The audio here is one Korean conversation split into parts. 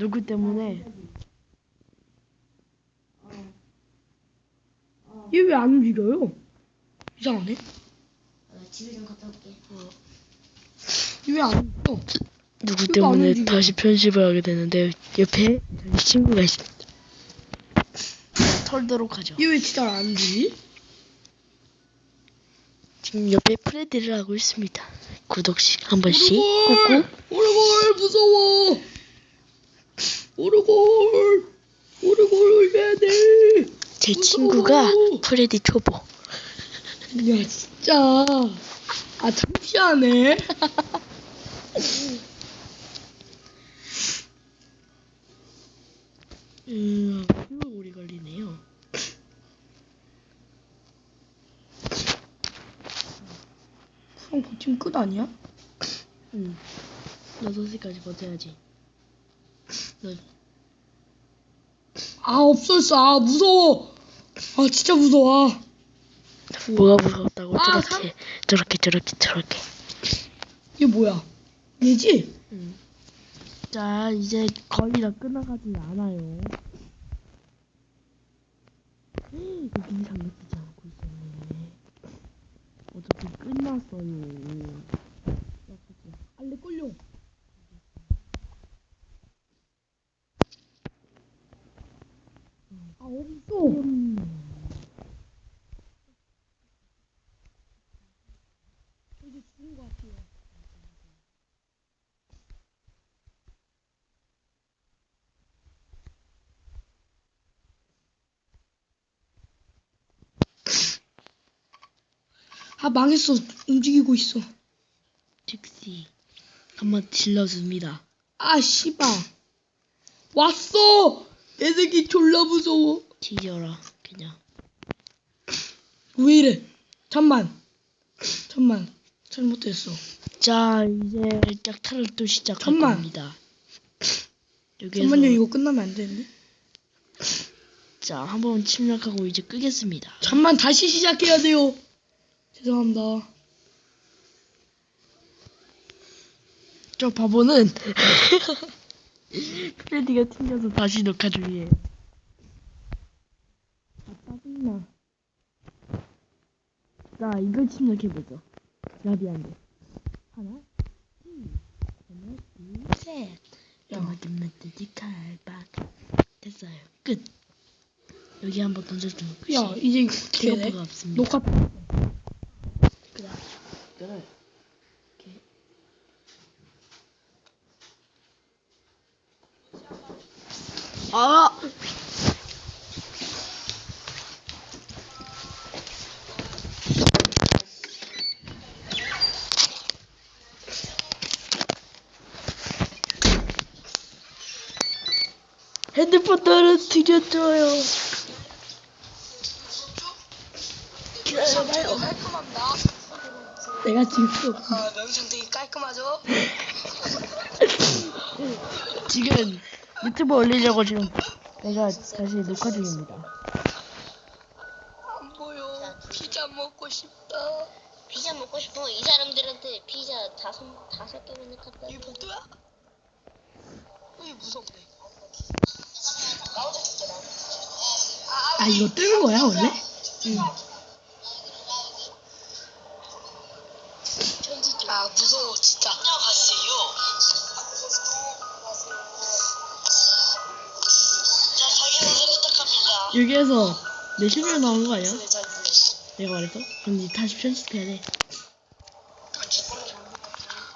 누구 때문에? 얘 왜 안 움직여요? 이상하네. 어, 집에 좀 갔다 올게. 얘 왜 안 움직여? 누구 이거 안 때문에 움직여. 다시 편집을 하게 되는데 옆에 저희 친구가 있습니다. 털도록 하죠. 얘 왜 진짜 안 움직이? 지금 옆에 프레디를 하고 있습니다. 구독씩 한 번씩 오르골! 꾹꾹. 오르골 무서워. 오르골. 오르골 해야 돼. 제. 친구가 프레디 초보. 야 진짜. 아 창피하네. 음, 오래 걸리네요. 그럼 버티면 끝 아니야? 음, 6시까지 버텨야지. 너, 아 없었어. 아 무서워. 아 진짜 무서워. 아. 뭐가 무섭다고 아, 저렇게, 저렇게, 저렇게, 저렇게. 얘 뭐야? 얘지? 음. 자, 이제 거의 다 끝나가지 않아요. 여기 이상 느끼지 않고 있었네. 어차피 끝났어요. 알레 걸려. 아 없어. 음. 이제 죽은 것 같아요. 아 망했어. 움직이고 있어. 즉시 한번 질러줍니다. 아 씨발. 왔어. 내 새끼 졸라 무서워. 뒤져라, 그냥. 왜 이래? 잠만. 잠만. 잘못했어. 자, 이제 짝타를 또 시작할 잠만. 겁니다. 여기에서 잠만요. 이거 끝나면 안 되는데. 자, 한번 침략하고 이제 끄겠습니다. 잠만 다시 시작해야 돼요. 죄송합니다. 저 바보는 프레디가 튕겨서 다시 녹화 중이에요. 아, 짜증나. 자, 이걸 침략해보죠. 라비안데. 하나, 둘, 하나, 둘, 셋. 영어듬는 뜨지 칼박. 됐어요. 끝. 여기 한번 던져주면 끝이. 야 이제? 생각보다 없습니다. 녹화 그다음 이거를 이렇게 아 핸드폰 떨어뜨렸어요. 기다려봐요. 깔끔합니다. 내가 지금 또 아, 영상 되게 깔끔하죠? 지금 유튜브 올리려고 지금 내가 다시 녹화 중입니다. 안 보여. 피자 먹고 싶다. 피자 먹고 싶어. 이 사람들한테 피자 다섯 다섯 개만 갖다. 이게 복도야? 이게 무섭네. 아 이거 뜨는 거야 원래? 아, 무서워, 진짜. 여기에서 내 실명 나온 거 아니야? 내가 말했어? 그럼 니 다시 편집해야 돼.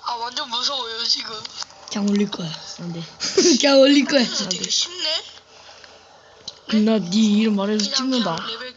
아, 완전 무서워요, 지금. 그냥 올릴 거야. 안 돼. 그냥 올릴 거야. 되게 쉽네? 그럼 나네 이름 말해서 찍는다. 레벨?